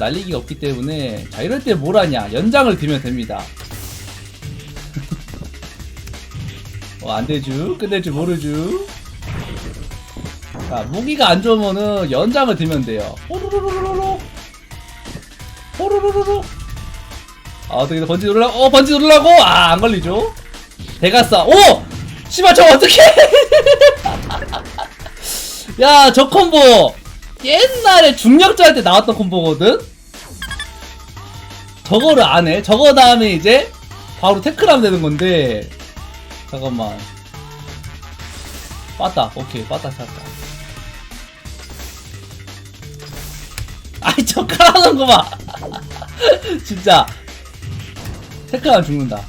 날리기가 없기 때문에 자 이럴 때 뭘 하냐? 연장을 들면 됩니다. 어 안되쥬 끝낼 줄 모르쥬 자 무기가 안 좋으면은 연장을 들면 돼요. 호루루루루루. 호루루루루. 아 어떻게 번지 누르라고? 어 번지 누르라고? 아 안 걸리죠? 대가싸. 오! 씨발 저 어떡해! 야저 콤보. 옛날에 중력자 할때 나왔던 콤보거든 저거를 안 해. 저거 다음에 이제 바로 태클하면 되는 건데. 잠깐만. 빠따. 오케이. 빠따 찾았다. 아이 저 깔아놓은 거 봐 진짜. 태클하면 죽는다.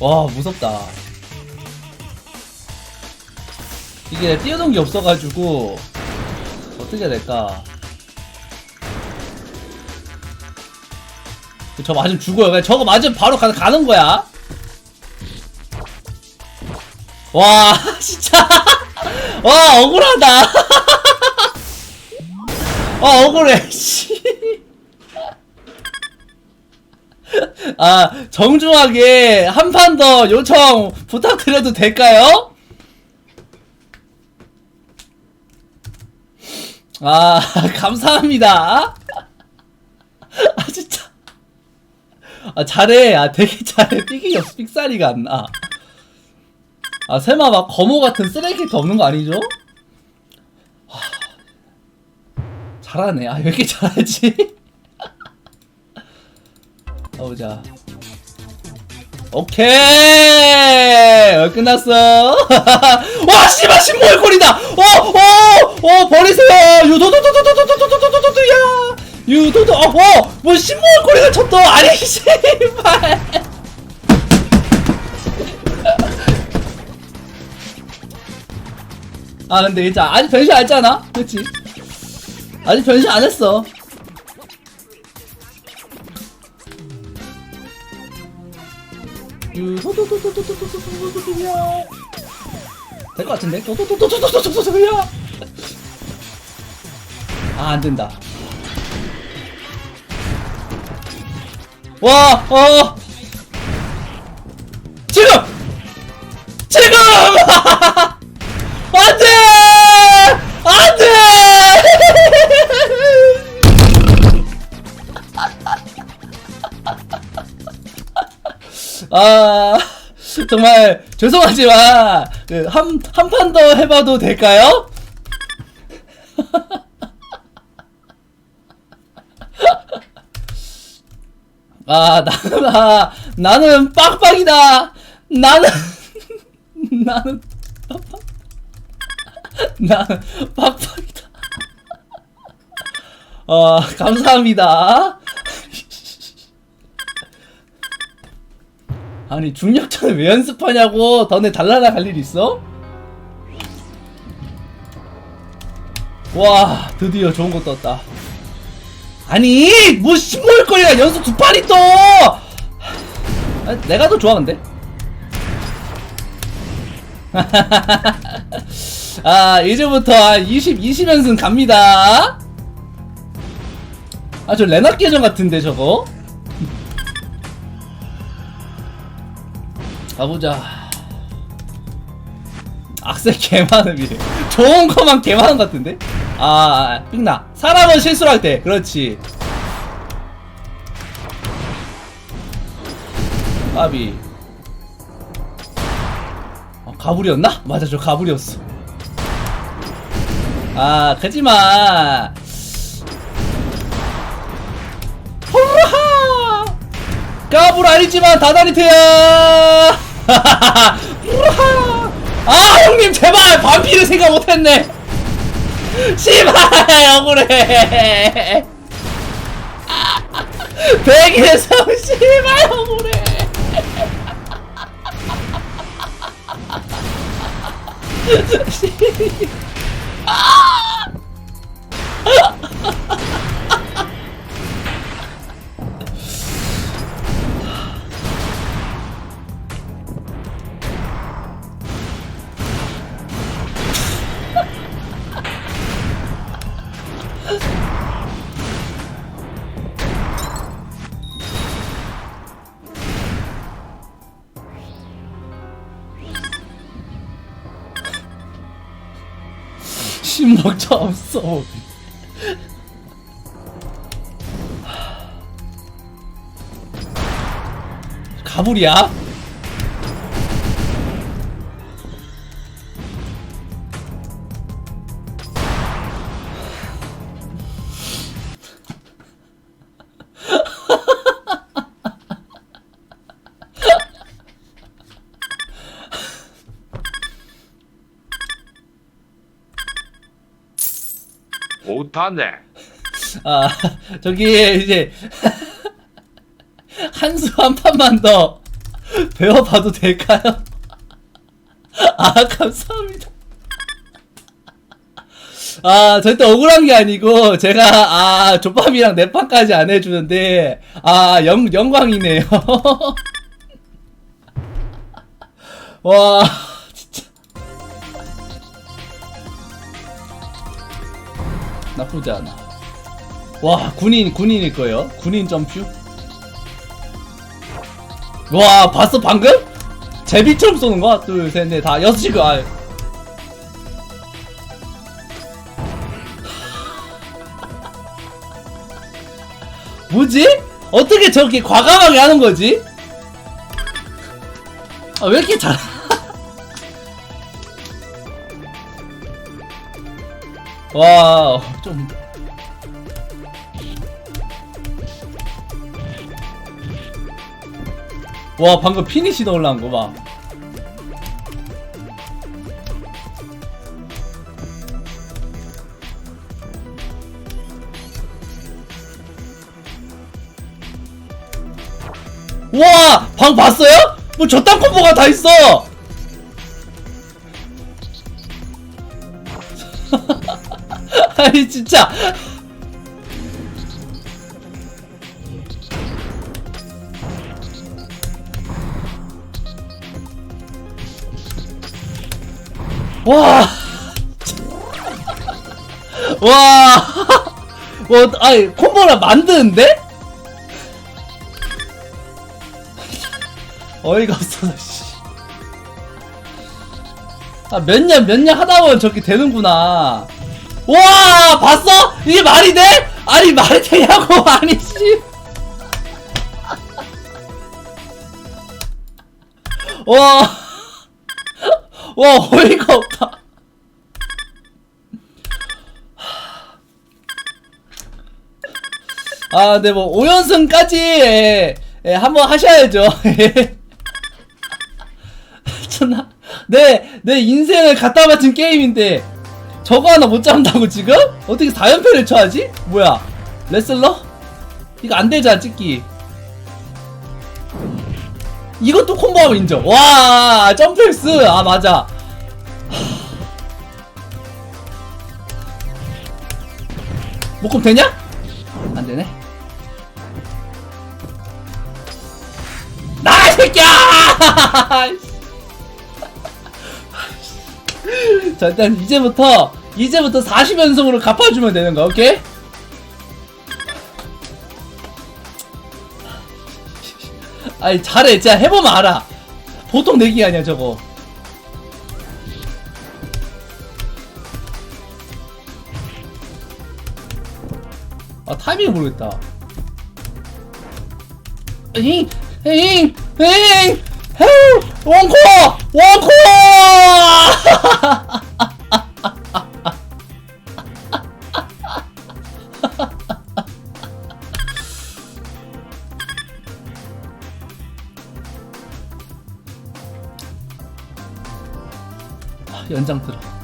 와 무섭다. 이게 뛰어놓은 게 없어가지고 어떻게 해야 될까 저 맞으면 죽어요. 그냥 저거 맞으면 바로 가, 가는 거야. 와 진짜. 와 억울하다. 아 억울해 씨. 아 정중하게 한 판 더 요청 부탁드려도 될까요? 아 감사합니다 아 진짜 아 잘해 아 되게 잘해 삑이 없어 삑사리가 안나 아 설마 막 거모 같은 쓰레기 캐릭터 없는 거 아니죠? 하... 잘하네 아 왜 이렇게 잘하지? 가보자 오케이 어, 끝났어 와 씨발 신모의 꼴이다 어어어 버리세요 유도도도도도도도도도도도도 야 유도도 어뭐 신모의 꼴이가 쳤어 아니 씨발 아 근데 진짜 아직 변신 안 했잖아 그치 아직 변신 안 했어 될것 같은데 아 안된다 와 어. 지금! 지금! 안 돼! 안 돼! 아 정말 죄송하지만 그 한 한 판 더 해봐도 될까요? 아 나는 아, 나는 빡빡이다. 나는 나는 빡빡 나는 빡빡이다. 아 감사합니다. 아니 중력자는 왜 연습하냐고? 너네 달라라 갈일 있어? 와 드디어 좋은 거 떴다 아니 뭐 신모일거리가 연습 두 판이 떠 아, 내가 더 좋아 근데. 아 이제부터 한 20, 20연승 갑니다. 아 저 레나트 계정 같은데 저거. 가보자. 악셀 개많음이래. 좋은 거만 개많은 것 같은데? 아, 삑나. 사람은 실수를 할 때. 그렇지. 까비. 어, 가불이었나? 맞아, 저 가불이었어. 아, 가지마. 호라하! 까불 아니지만 다다리테야! 우라하! 아 형님 제발! 반피를 생각 못했네. 씨발 억울해. 백일에서 씨발 억울해. 아 먹자 없어. 가불이야? 못하네. 아 저기 이제 한수 한 판만 더 배워봐도 될까요? 아 감사합니다. 아 절대 억울한 게 아니고 제가 아 조밥이랑 네 판까지 안 해주는데 아 영, 영광이네요. 와 나쁘지 않아. 와 군인 군인일 거예요. 군인 점프. 와 봤어 방금? 제비처럼 쏘는 거야? 둘 셋 넷 다 여섯 시그 아. 뭐지? 어떻게 저렇게 과감하게 하는 거지? 아 왜 이렇게 잘? 와, 좀. 와, 방금 피니시 넣으려는 거 봐. 와! 방 봤어요? 뭐 저딴 콤보가 다 있어! 아니 진짜 와. 와. 와, 아니, 콤보를 만드는데? 어이가 없어서, 씨. 아, 몇 년, 몇 년 하다 보면 저렇게 되는구나. 와, 봤어? 이게 말이 돼? 아니, 말이 되냐고, 아니, 씨. 와. 와, 어이가 없다. 아, 네, 뭐, 5연승까지, 예, 예, 한번 하셔야죠. 미쳤나? 내, 내 인생을 갖다 바친 게임인데, 저거 하나 못 잡는다고 지금? 어떻게 4연패를 쳐야지? 뭐야? 레슬러? 이거 안 되잖아, 찍기. 이것도 콤보하면 인정. 와, 점프엑스. 아, 맞아. 목금 되냐? 안 되네. 나, 이 새끼야! 자, 일단 이제부터, 이제부터 40연승으로 갚아주면 되는 거, 오케이? 아니, 잘해. 진짜 해보면 알아. 보통 내기 아니야, 저거. 아, 타이밍을 모르겠다. 에잉, 에잉, 에잉, 헤우, 원코! 원코! 연장 들어.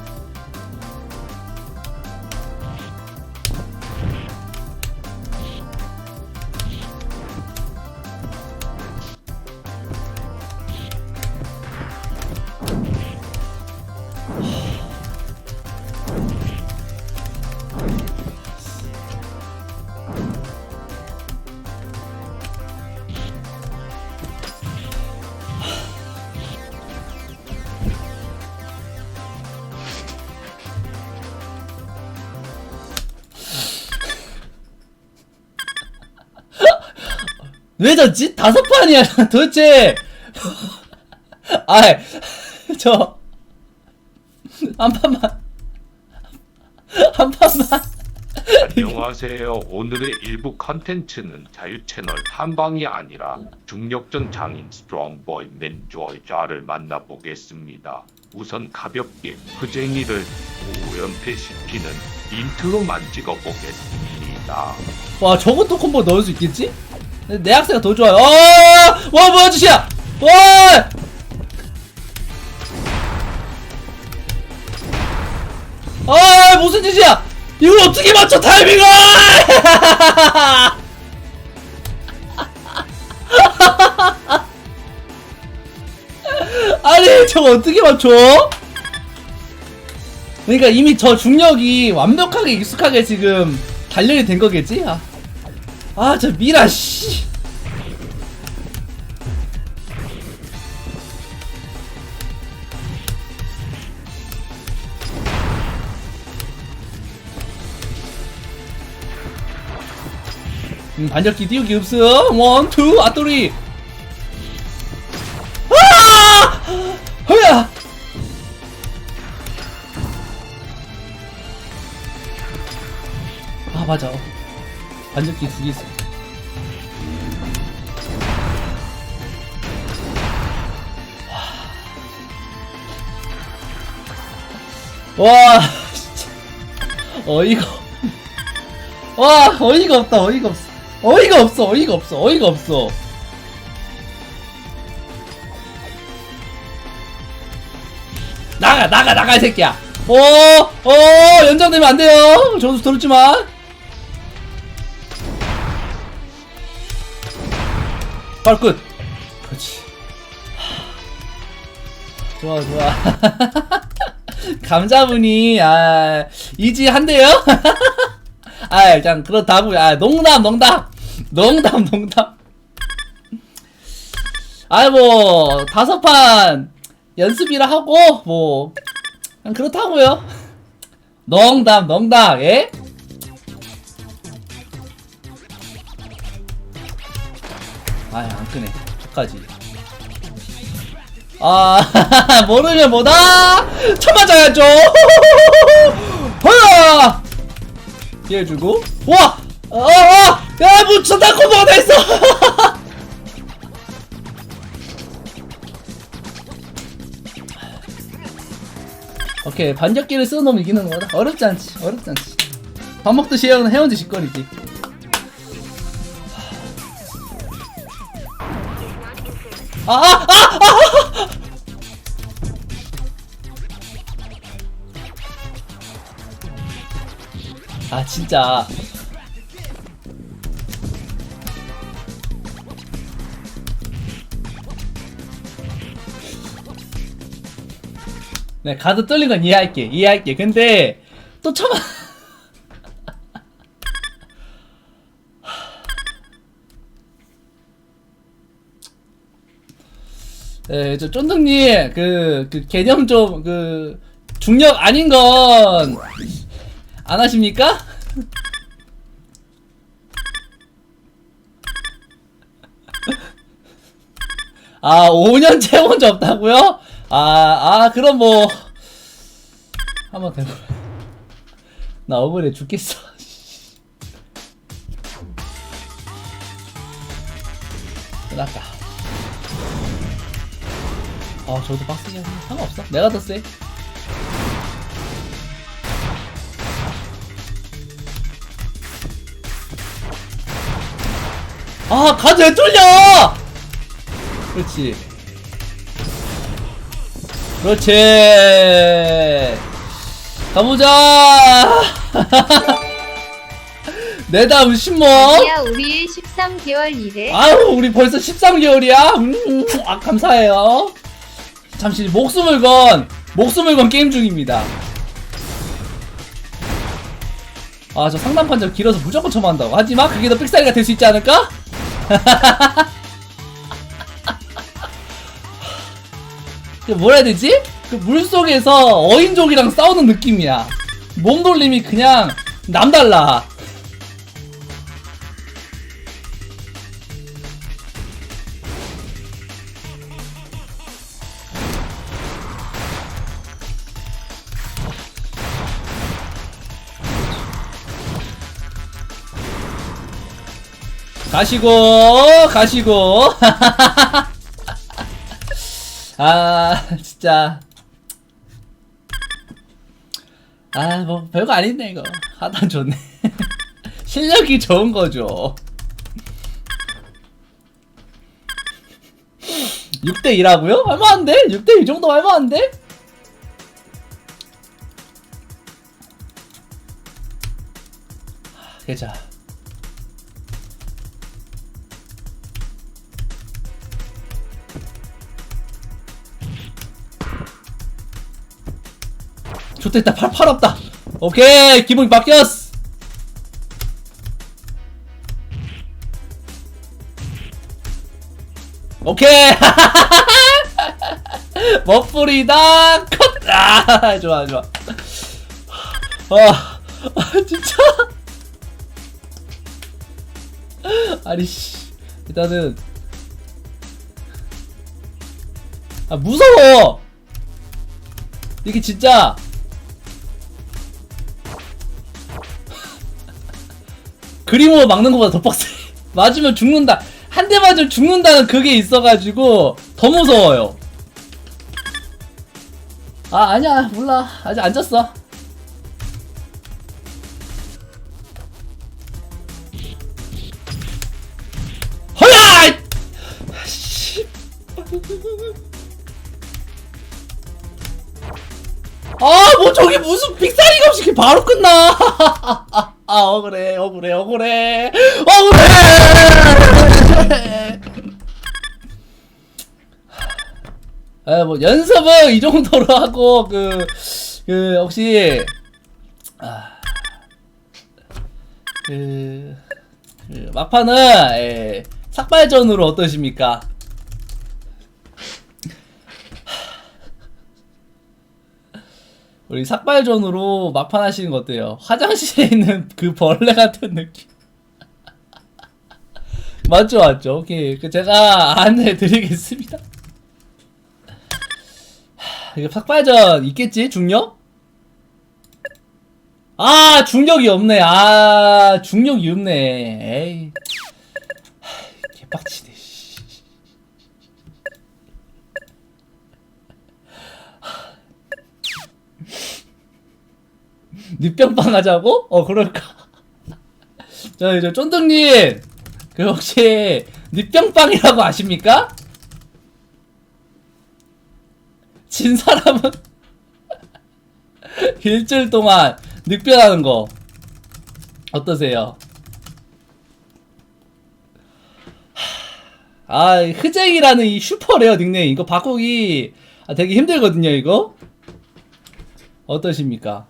왜 졌지? 다섯 판이야. 도대체. 아이, 저. 한 판만. 한 판만. 안녕하세요. 오늘의 일부 컨텐츠는 자유 채널 탐방이 아니라 중력전 장인 스트롱보이 맨조이자를 만나보겠습니다. 우선 가볍게 흐쟁이를 오연패시키는 인트로만 찍어보겠습니다. 와 저것도 콤보 넣을 수 있겠지? 내 학생가 더 좋아요. 어! 와 뭐야 짓이야? 와! 아 무슨 짓이야? 이걸 어떻게 맞춰 타이밍을? 아니 저거 어떻게 맞춰? 그러니까 이미 저 중력이 완벽하게 익숙하게 지금 단련이 된 거겠지? 아, 아, 저 미라 씨. 음, 반격기 띄우기 없음. 원, 투, 아, 또리. 아! 허야! 아, 맞아. 반격기 두 개 있어. 와, 와, 진짜. 어이가. 없- 와, 어이가 없다, 어이가 없어. 어이가 없어, 어이가 없어, 어이가 없어. 나가, 나가, 나가, 이 새끼야. 어, 어, 연장되면 안 돼요. 저도 들었지만. 바로 끝. 그렇지. 하, 좋아, 좋아. 감자분이, 아, 이지한데요? 아, 일단, 그렇다고요. 아, 농담, 농담. 농담, 농담. 아, 뭐, 다섯 판 연습이라 하고, 뭐, 그렇다고요. 농담, 농담, 예? 아, 안 끄네. 저까지. 아, 모르면 뭐다! 쳐맞아야죠! 허야! 피해 주고, 와! 어, 어! 야, 뭐, 저다 코버가 다 있어! 오케이, 반격기를 쓰는 놈이 이기는 거다. 어렵지 않지, 어렵지 않지. 밥 먹듯이 해온, 해온 지 직권이지. 아, 아, 아, 아! 아 진짜 네 가드 뚫린 건 이해할게 이해할게 근데 또 쳐봐 네, 저 쫀득님 그, 그 개념 좀 그 중력 아닌 건 안 하십니까? 아, 5년 채운 적 없다고요? 아, 아, 그럼 뭐 한번 대보. 나 억울해 죽겠어. 끝났다. 아, 저도 빡세게 하면 상관없어. 내가 더 세. 아, 가드 왜 뚫려! 그렇지. 그렇지. 가보자! 내 다음 신모! 야 우리의 13개월 일에 아유, 우리 벌써 13개월이야? 음, 아, 감사해요. 잠시 목숨을 건, 목숨을 건 게임 중입니다. 아, 저 상단 판정 길어서 무조건 처만한다고. 하지만 그게 더 삑사리가 될 수 있지 않을까? 그 뭐라 해야 되지? 그 물속에서 어인족이랑 싸우는 느낌이야. 몸돌림이 그냥 남달라. 가시고 가시고 아 진짜 아 뭐 별거 아닌데 이거 하단 좋네 실력이 좋은 거죠 6대 2라고요? 할만한데? 6대 2 정도 할만한데? 하, 괜찮아 좋됐다. 팔, 팔 없다. 오케이. 기분이 바뀌었어. 오케이. 멋부리다. 컷! 아 좋아 좋아. 아, 아 진짜. 아니 씨. 일단은. 아 무서워. 이게 진짜 그림으로 막는 것보다 더 빡세. 맞으면 죽는다. 한 대 맞으면 죽는다는 그게 있어가지고 더 무서워요. 아 아니야. 몰라. 아직 안 졌어. 허야! 씨. 아, 뭐 저기 무슨 빅사리가 없이 바로 끝나. 아, 억울해, 억울해, 억울해, 억울해. 아, 뭐 연습은 이 정도로 하고 그, 그 혹시 아, 그, 그 막판은 예, 삭발전으로 어떠십니까? 우리 삭발전으로 막판 하시는 거 어때요? 화장실에 있는 그 벌레 같은 느낌. 맞죠, 맞죠. 오케이. 그 제가 안내 드리겠습니다. 하, 이거 삭발전 있겠지? 중력? 아, 중력이 없네. 아, 중력이 없네. 에이. 하, 개빡치 늑병빵 하자고? 어 그럴까? 저 이제 쫀득님 그 혹시 늑병빵이라고 아십니까? 진 사람은 일주일 동안 늑병하는 거 어떠세요? 아 흐쟁이라는 이 슈퍼레어 닉네임 이거 바꾸기 아, 되게 힘들거든요 이거 어떠십니까?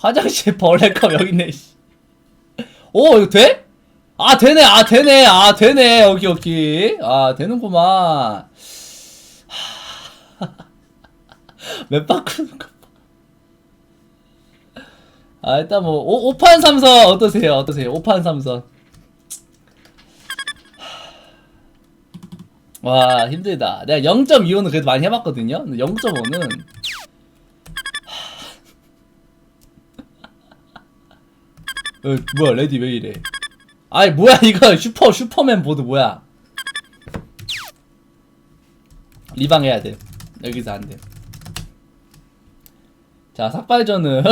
화장실 벌레컵 여기 있네. 씨. 오 이거 돼? 아 되네 아 되네 아 되네 여기 여기 아 되는구만. 몇 바꾸는 거. 봐. 아 일단 뭐 오, 5판 3선 어떠세요 어떠세요 5판 3선. 와 힘들다. 내가 0.25는 그래도 많이 해봤거든요. 근데 0.5는 어, 뭐야 레디 왜 이래? 아이 뭐야 이거 슈퍼 슈퍼맨 보드 뭐야? 리방 해야 돼. 여기서 안돼. 자 삭발전은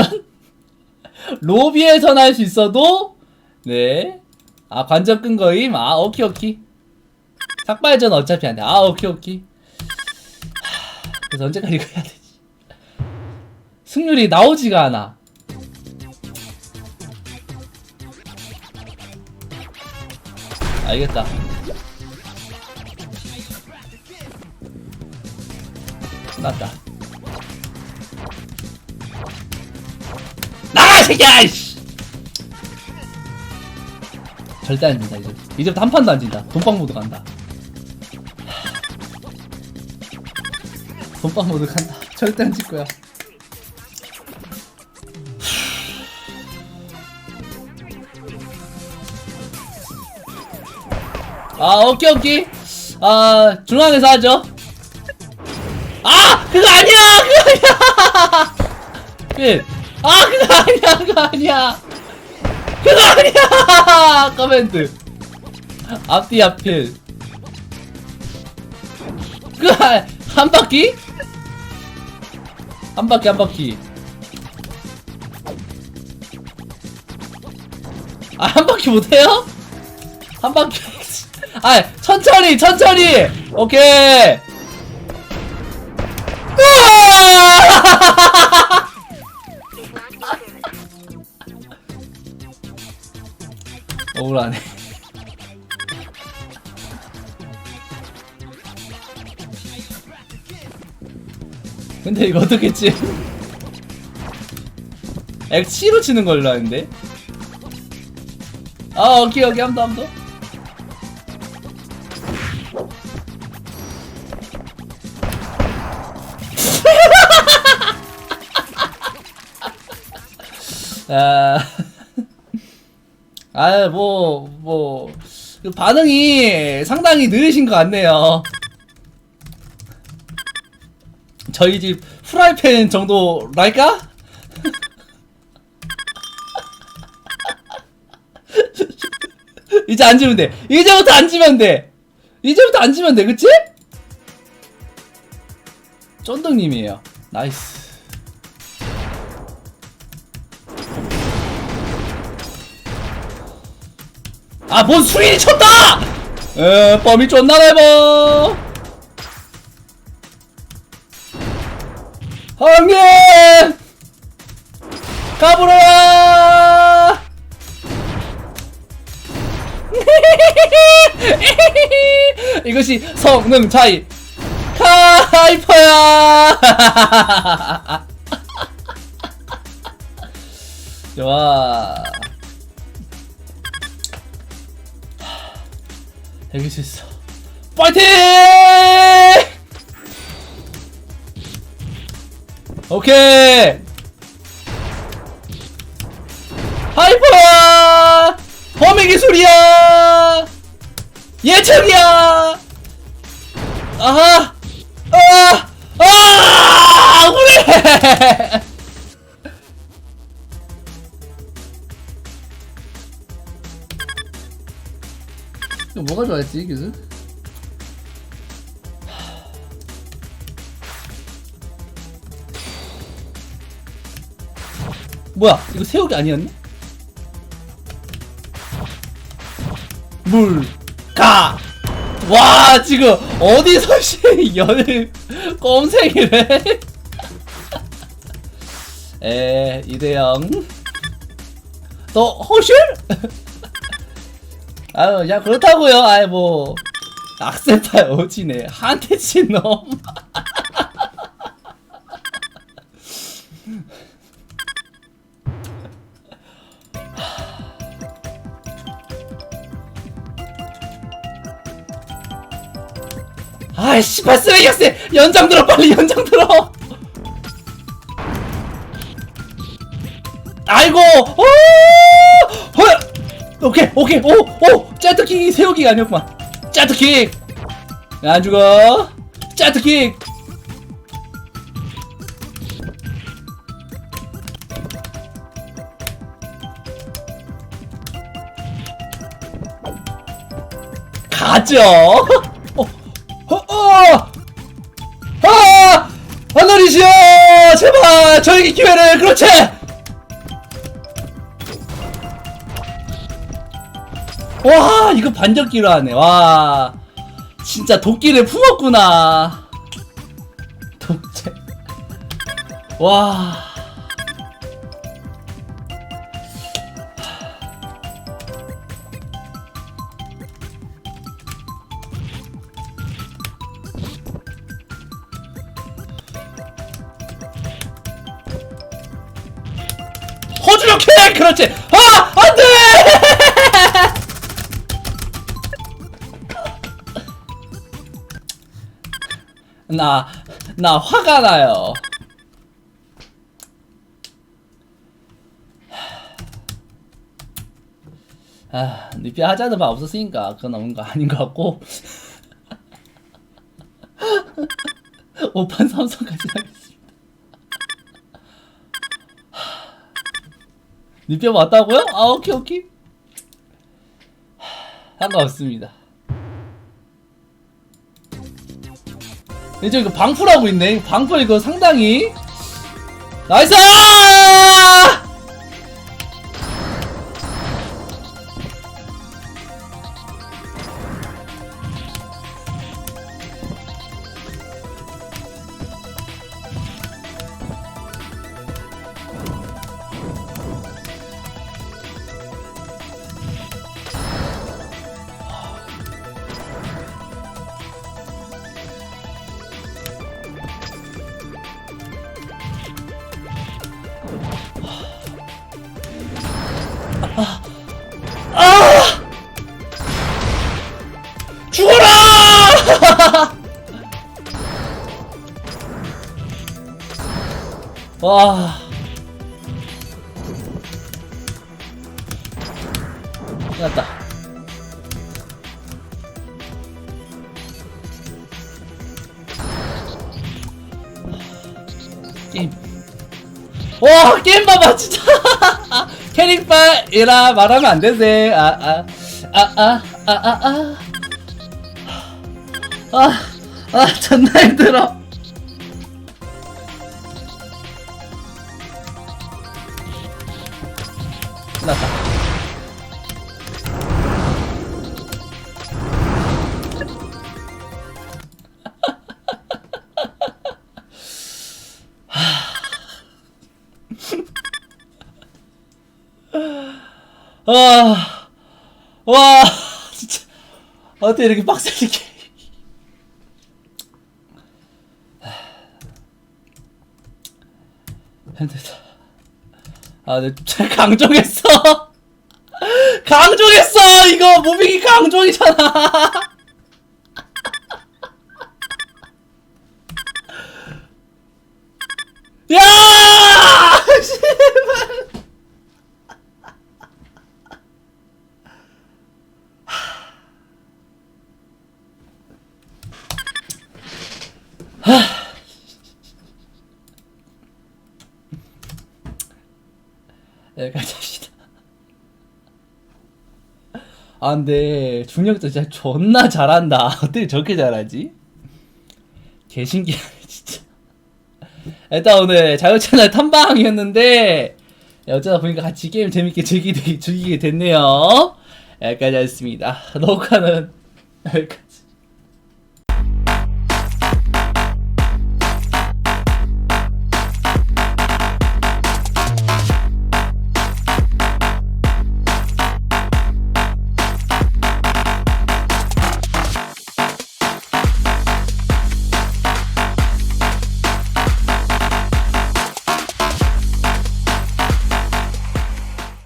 로비에서는 할 수 있어도 네아 관전 끈 거임? 아 오키 오키 삭발전 어차피 안돼. 아 오키 오키 하, 그래서 언제까지 해야 되지? 승률이 나오지가 않아 알겠다. 끝났다. 나가, 이 새끼야! 이씨! 절대 안 진다, 이제. 이제부터 한 판도 안 진다. 돈빵 모드 간다. 돈빵 모드 간다. 절대 안 질 거야. 아 오케이 오케이 아 중앙에서 하죠 아 그거 아니야 그거 아니야 끝아 그거 아니야 그거 아니야 그거 아니야! 커맨드. 앞뒤 앞필. 그, 한- 한 바퀴? 한 바퀴, 한 바퀴. 아, 한 바퀴 못해요? 한 바퀴. 아, 천천히, 천천히! 오케이! 으아! 억울하네. 근데 이거 어떻게 치? X로 치는 걸로 아는데? 아 오케이 오케이 한번 더 한번 더 아, 아, 뭐, 뭐, 그 반응이 상당히 느리신 것 같네요. 저희 집 프라이팬 정도랄까? 이제 앉으면 돼. 이제부터 앉으면 돼. 이제부터 앉으면 돼. 그치? 쫀득님이에요. 나이스. 아, 뭔 수인이 쳤다! 에, 범위 존나 넓어! 형님! 가보라! 이것이 성능 차이! 카이퍼야! 좋아. 이길 수 있어. 파이팅! 오케이! 하이퍼야! 범위 기술이야! 예측이야! 아하! 아! 아! 그래! 이 뭐가 좋아했지, 기술? 뭐야? 이거 새우기 아니었나? 물, 가! 와, 지금 어디서 씨 연을 꼼생이래? 에, 이대영. 또, 호슐? 아유, 야, 그렇다고요 아이, 뭐. 악세파 오지네. 한테 친 놈. 아이씨, 역세! 연장 들어, 빨리 연장 들어! 아이고! 오! 헐! 오케이, 오케이, 오! 오! 짜트킥이 세우기가 아니었구만. 짜트킥! 안 죽어. 짜트킥! 가죠! 어, 어, 어! 아! 하늘이시여! 제발! 저에게 기회를! 그렇지! 와, 이거 반격기로 하네. 와. 진짜 도끼를 품었구나. 독재. 와. 나, 나 화가 나요. 아, 리피 하자는 말 없었으니까 그건 없는 거 아닌 것 같고. 5판 삼성까지 하겠습니다. 니뼈 맞다고요? 아 오케이 오케이 하, 상관없습니다 이제 이거 방풀하고 있네. 방풀 이거 상당히 나이스 와. 끝났다. 게임. 와, 게임 봐봐, 진짜! 캐릭빨이라 말하면 안 되지. 아, 아, 아, 아, 아, 아, 아. 아, 아, 존나 힘들어. 끝났다. 아, 와, 진짜. 어떻게 이렇게 빡세게. 힘들다. 아, 네, 강종했어! 강종했어! 이거 무빙이 강종이잖아! 야! 씨발! 여기까지 합시다. 아, 근데, 중력도 진짜 존나 잘한다. 어떻게 저렇게 잘하지? 개신기하네, 진짜. 일단 오늘 자유 채널 탐방이었는데, 어쩌다 보니까 같이 게임 재밌게 즐기게, 즐기게 됐네요. 여기까지 하겠습니다. 녹화는 여기까지.